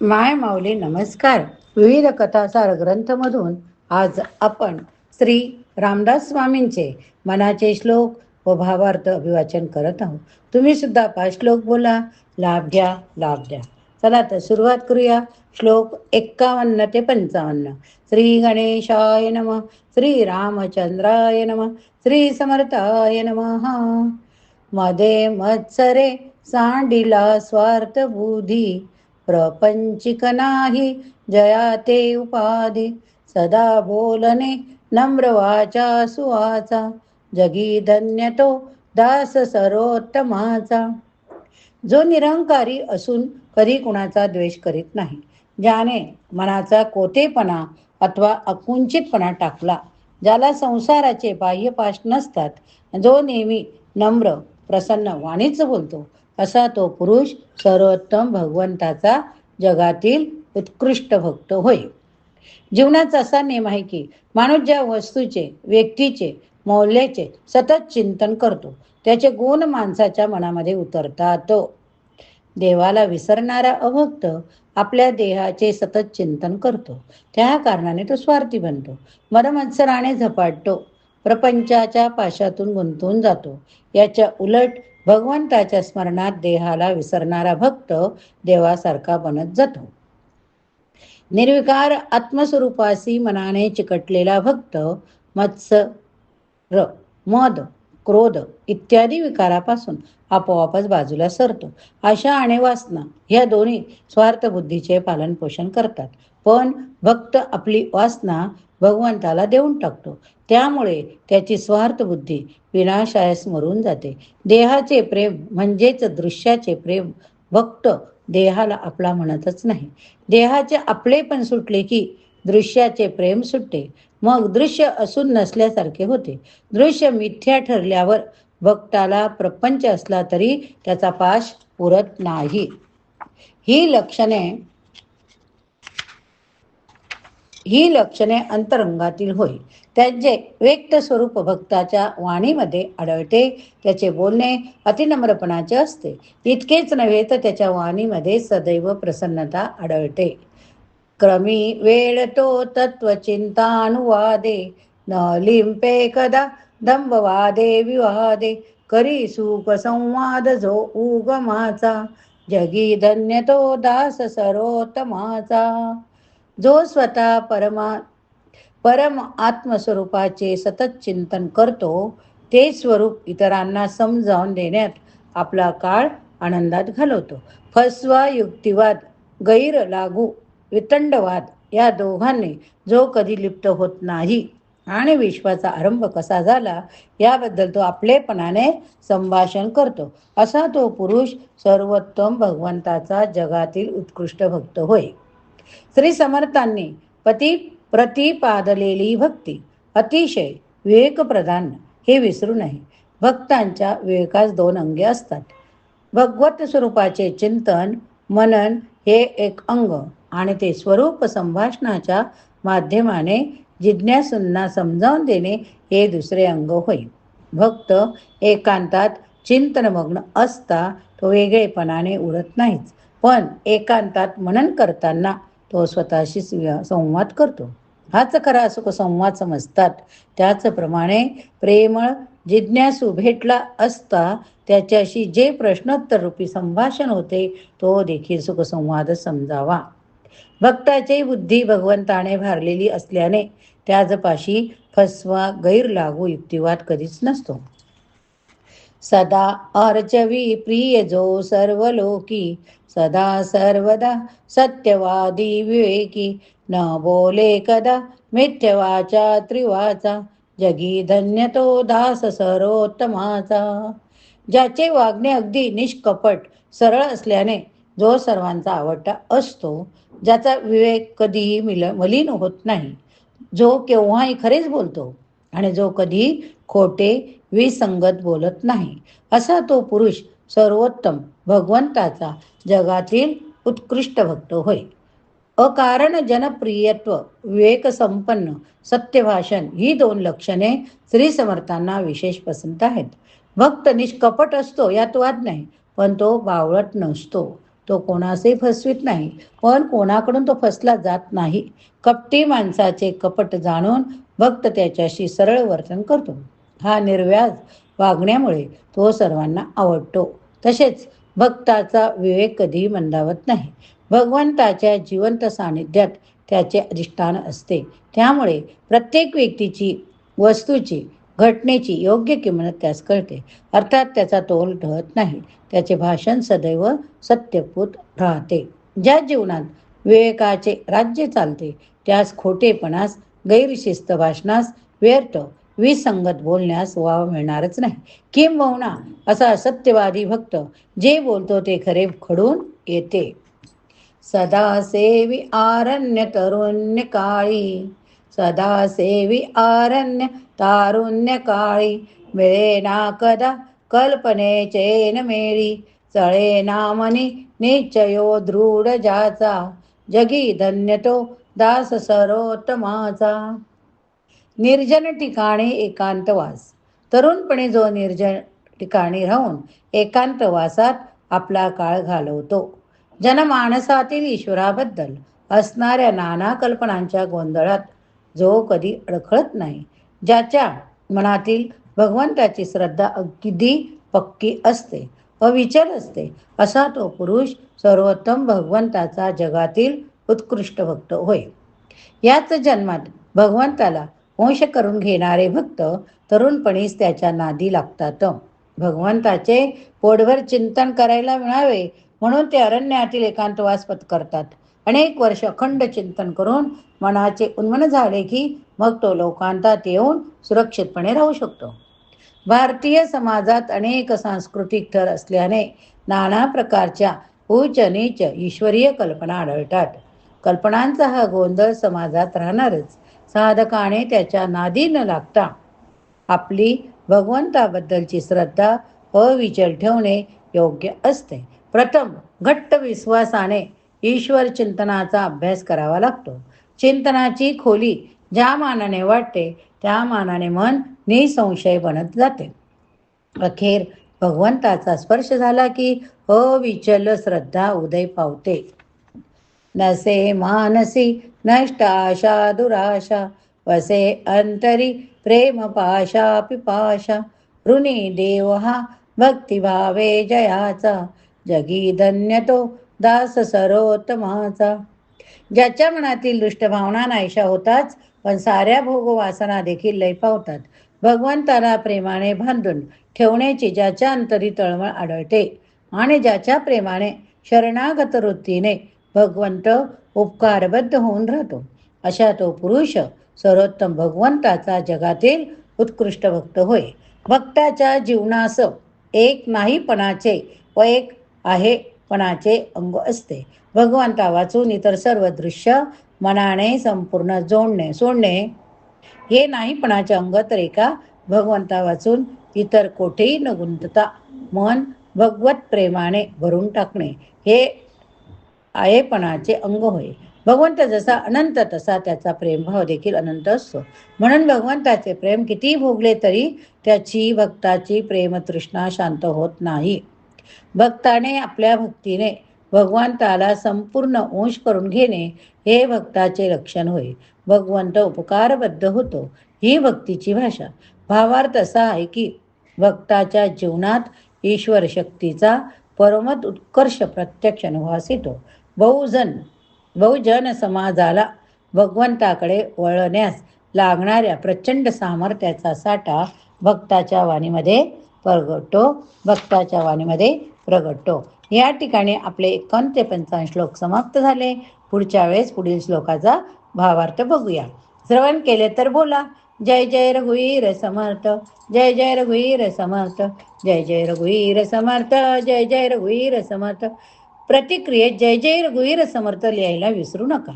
माय माऊली नमस्कार. विविध कथासार ग्रंथमधून आज आपण श्री रामदास स्वामींचे मनाचे श्लोक व भावार्थ अभिवाचन करत आहोत. तुम्ही सुद्धा पाच श्लोक बोला लाभ घ्या लाभ द्या. चला तर सुरुवात करूया. श्लोक एक्कावन्न ते पंचावन्न. श्री गणेशाय नम श्री रामचंद्राय नम श्री समर्थाय नम. मध्ये मत्सरे सांडिला स्वार्थ बुधी प्रपंचिक नाही जया ते उपाधी सदा बोलने नम्र वाचा सुवाचा जगी धन्य तो दास सर्वोत्तमाचा जो निरंकारी असून कधी कुणाचा द्वेष करीत नाही ज्याने मनाचा कोतेपणा अथवा अकुंचितपणा टाकला ज्याला संसाराचे बाह्यपाश नसतात जो नेहमी नम्र प्रसन्न वाणीच बोलतो असा तो पुरुष सर्वोत्तम भगवंताचा जगातील उत्कृष्ट भक्त होय. जीवनाचा असा नियम आहे की माणूस ज्या वस्तूचे व्यक्तीचे मौल्याचे सतत चिंतन करतो त्याचे गुण माणसाच्या मनामध्ये उतरतात. देवाला विसरणारा अभक्त आपल्या देहाचे सतत चिंतन करतो. त्या कारणाने तो स्वार्थी बनतो. मदमत्सराने झपाटतो. प्रपंचाच्या पाशातून गुंतून जातो. याच्या उलट भगवंताच्या स्मरणात देहाला विसरणारा भक्त देवासारखा बनत जातो. निर्विकार आत्मस्वरूपासी मनाने चिकटलेला भक्त मत्सर मद क्रोध इत्यादी विकारापासून आपोआपच बाजूला सरतो. आशा आणि वासना ह्या दोन्ही स्वार्थ बुद्धीचे पालन पोषण करतात. पण भक्त आपली वासना भगवंताला देऊन टाकतो. त्यामुळे त्याची स्वार्थ बुद्धी विनाशायस मरून जाते. देहाचे प्रेम म्हणजेच दृश्याचे प्रेम भक्त देहाला आपला म्हणतच नाही. देहाचे आपले पण सुटले की दृश्याचे प्रेम सुटते. मग दृश्य असून नसल्यासारखे होते. दृश्य मिथ्या ठरल्यावर भक्ताला प्रपंच असला तरी त्याचा पाश पुरत नाही. ही लक्षणे ही लक्षणे अंतरंगातील होय. त्यांचे व्यक्त स्वरूप भक्ताच्या वाणीमध्ये आढळते. त्याचे बोलणे अतिनम्रपणाचे असते. इतकेच नव्हे तर त्याच्या वाणीमध्ये सदैव प्रसन्नता आढळते. क्रमी वेळ तो तत्वचिंतानुवादे न लिंपे कदा दंभवादे विवादे करी सुखसंवाद जो उगमाचा जगी धन्य तो दास सर्वोत्तमाचा जो स्वतः परमा परम आत्मस्वरूपाचे सतत चिंतन करतो ते स्वरूप इतरांना समजावून देण्यात आपला काळ आनंदात घालवतो. फसवा युक्तिवाद गैर लागू वितंडवाद या दोघांनी जो कधी लिप्त होत नाही आणि विश्वाचा आरंभ कसा झाला याबद्दल तो आपलेपणाने संभाषण करतो. असा तो पुरुष सर्वोत्तम भगवंताचा जगातील उत्कृष्ट भक्त होय. श्री समर्थांनी पती प्रतिपादलेली भक्ती अतिशय विवेकप्रधान हे विसरू नये. भक्तांच्या विवेकास दोन अंगे असतात. भगवत स्वरूपाचे चिंतन मनन हे एक अंग. आणि ते स्वरूप संभाषणाच्या माध्यमाने जिज्ञासूंना समजावून देणे हे दुसरे अंग होय. भक्त एकांतात चिंतनमग्न असता तो वेगळेपणाने उरत नाहीच पण एकांतात मनन करताना तो स्वतःशी संवाद करतो. हाच खरा सुखसंवाद समजतात. त्याचप्रमाणे प्रेमळ जिज्ञासू भेटला असता त्याच्याशी जे प्रश्नोत्तर रूपी संभाषण होते तो देखील सुखसंवाद समजावा. भक्ताची बुद्धी भगवंताने भारलेली असल्याने त्याजपाशी फसवा गैर लागू युक्तिवाद कधीच नसतो. सदा अर्चवी प्रिय जो सर्व लोकी सदा सर्वदा सत्यवादी विवेकी न बोले कदा मिथ्यवाचा त्रिवाचा जगी धन्य तो दास सर्वोत्तमाचा. ज्याचे वागणे अगदी निष्कपट सरळ असल्याने जो सर्वांचा आवडता असतो ज्याचा विवेक कधीही मिल मलिन होत नाही. जो केव्हाही खरेच बोलतो आणि जो कधी खोटे विसंगत बोलत नाही. असा तो पुरुष सर्वोत्तम भगवंताचा जगातील उत्कृष्ट भक्त होय. अकारण जनप्रियत्व विवेकसंपन्न सत्यभाषण ही दोन लक्षणे श्री समर्थांना विशेष पसंत आहेत. भक्त निष्कपट असतो यात वाद नाही पण तो बावळट नसतो. तो कोणासही फसवीत नाही पण कोणाकडून तो फसला जात नाही. कपटी माणसाचे कपट जाणून भक्त त्याच्याशी सरळ वर्तन करतो. हा निर्व्याज वागण्यामुळे तो सर्वांना आवडतो. तसेच भक्ताचा विवेक कधीही मंदावत नाही. भगवंताच्या जिवंत सानिध्यात त्याचे अधिष्ठान असते. त्यामुळे प्रत्येक व्यक्तीची वस्तूची घटनेची योग्य किंमत त्यास कळते. अर्थात त्याचा तोल ढळत नाही. त्याचे भाषण सदैव सत्यपूत राहते. ज्या जीवनात विवेकाचे राज्य चालते त्यास खोटेपणास गैरशिस्त भाषणास व्यर्थ विसंगत बोलण्यास वाव मिळणारच नाही. किंबहुना असा सत्यवादी भक्त जे बोलतो ते खरे खडून येते. सदा सेवी आरण्य तरुण्य काळी सदा सेवी आरण्य तारुण्य काळी मिळे ना कदा कल्पनेचे न मेळी चळे नामनी निश्चयो दृढ जाचा जगी धन्य तो दास सरोत्तमाचा. निर्जन ठिकाणी एकांतवास तरुणपणी जो निर्जन ठिकाणी राहून एकांतवासात आपला काळ घालवतो. जनमानसातील ईश्वराबद्दल असणाऱ्या नाना कल्पनांच्या गोंधळात जो कधी अडखळत नाही ज्याच्या मनातील भगवंताची श्रद्धा अगदी पक्की असते अविचल असते असा तो पुरुष सर्वोत्तम भगवंताचा जगातील उत्कृष्ट भक्त होय. याच जन्मात भगवंताला वंश करून घेणारे भक्त तरुणपणीच त्याच्या नादी लागतात. भगवंताचे पोटभर चिंतन करायला मिळावे म्हणून ते अरण्यातील एकांतवास पत्करतात. अनेक वर्ष अखंड चिंतन करून मनाचे उन्मन झाले की मग तो लोकांतात येऊन सुरक्षितपणे राहू शकतो. भारतीय समाजात अनेक सांस्कृतिक थर असल्याने नाना प्रकारच्या उच्च नीच ईश्वरीय कल्पना आढळतात. कल्पनांचा हा गोंधळ समाजात राहणारच. साधकाने त्याच्या नादी न लागता आपली भगवंताबद्दलची श्रद्धा अविचल ठेवणे योग्य असते. प्रथम घट्ट विश्वासाने ईश्वर चिंतनाचा अभ्यास करावा लागतो. चिंतनाची खोली ज्या मानाने वाटते त्या मानाने मन निसंशय बनत जाते. अखेर भगवंताचा स्पर्श झाला की अविचल श्रद्धा उदय पावते. नसे मानसी नष्ट आशा दुराशा वसे अंतरी प्रेम पाशा पिपाशा ऋणी देव हा भक्तिभावे जयाचा जगी धन्य तो दास सर्वोत्तमाचा. ज्याच्या मनातील दुष्ट भावना नाहीशा होताच पण साऱ्या भोगवासना देखील लय पावतात. भगवंताला प्रेमाने बांधून ठेवण्याची ज्याच्या अंतरी तळमळ आढळते आणि ज्याच्या प्रेमाने शरणागत वृत्तीने भगवंत उपकारबद्ध होऊन राहतो. अशा तो पुरुष सर्वोत्तम भगवंताचा जगातील उत्कृष्ट भक्त होय. भक्ताच्या जीवनास एक नाहीपणाचे व एक आहे पणाचे अंग असते. भगवंता वाचून इतर सर्व दृश्य मनाने संपूर्ण जोडणे. सोडणे हे नाहीपणाचे अंग तर एका भगवंता वाचून इतर कोठेही न गुंतता मन भगवत प्रेमाने भरून टाकणे. हे आयेपणाचे अंग होय. भगवंत जसा अनंत तसा त्याचा प्रेमभाव देखील अनंत असतो. म्हणून भगवंताचे प्रेम किती भोगले तरी त्याची भक्ताची प्रेमतृष्णा शांत होत नाही. भक्ताने आपल्या भक्तीने भगवंताला संपूर्ण अंश करून घेणे हे भक्ताचे लक्षण होय. भगवंत उपकारबद्ध होतो ही भक्तीची भाषा. भावार्थ असा आहे की भक्ताच्या जीवनात ईश्वर शक्तीचा परमत उत्कर्ष प्रत्यक्ष अनुभवास येतो. बहुजन बहुजन समाजाला भगवंताकडे वळण्यास लागणाऱ्या प्रचंड सामर्थ्याचा साठा भक्ताच्या वाणीमध्ये प्रगटतो भक्ताच्या वाणीमध्ये प्रगटतो. या ठिकाणी आपले एकावन्न ते पंचावन्न श्लोक समाप्त झाले. पुढच्या वेळेस पुढील श्लोकाचा भावार्थ बघूया. श्रवण केले तर बोला. जय जय रघुवीर समर्थ. जय जय रघुवीर समर्थ. जय जय रघुवीर समर्थ. जय जय रघुवीर समर्थ. प्रतिक्रियेत जय जय रघुवीर समर्थ लिहायला विसरू नका.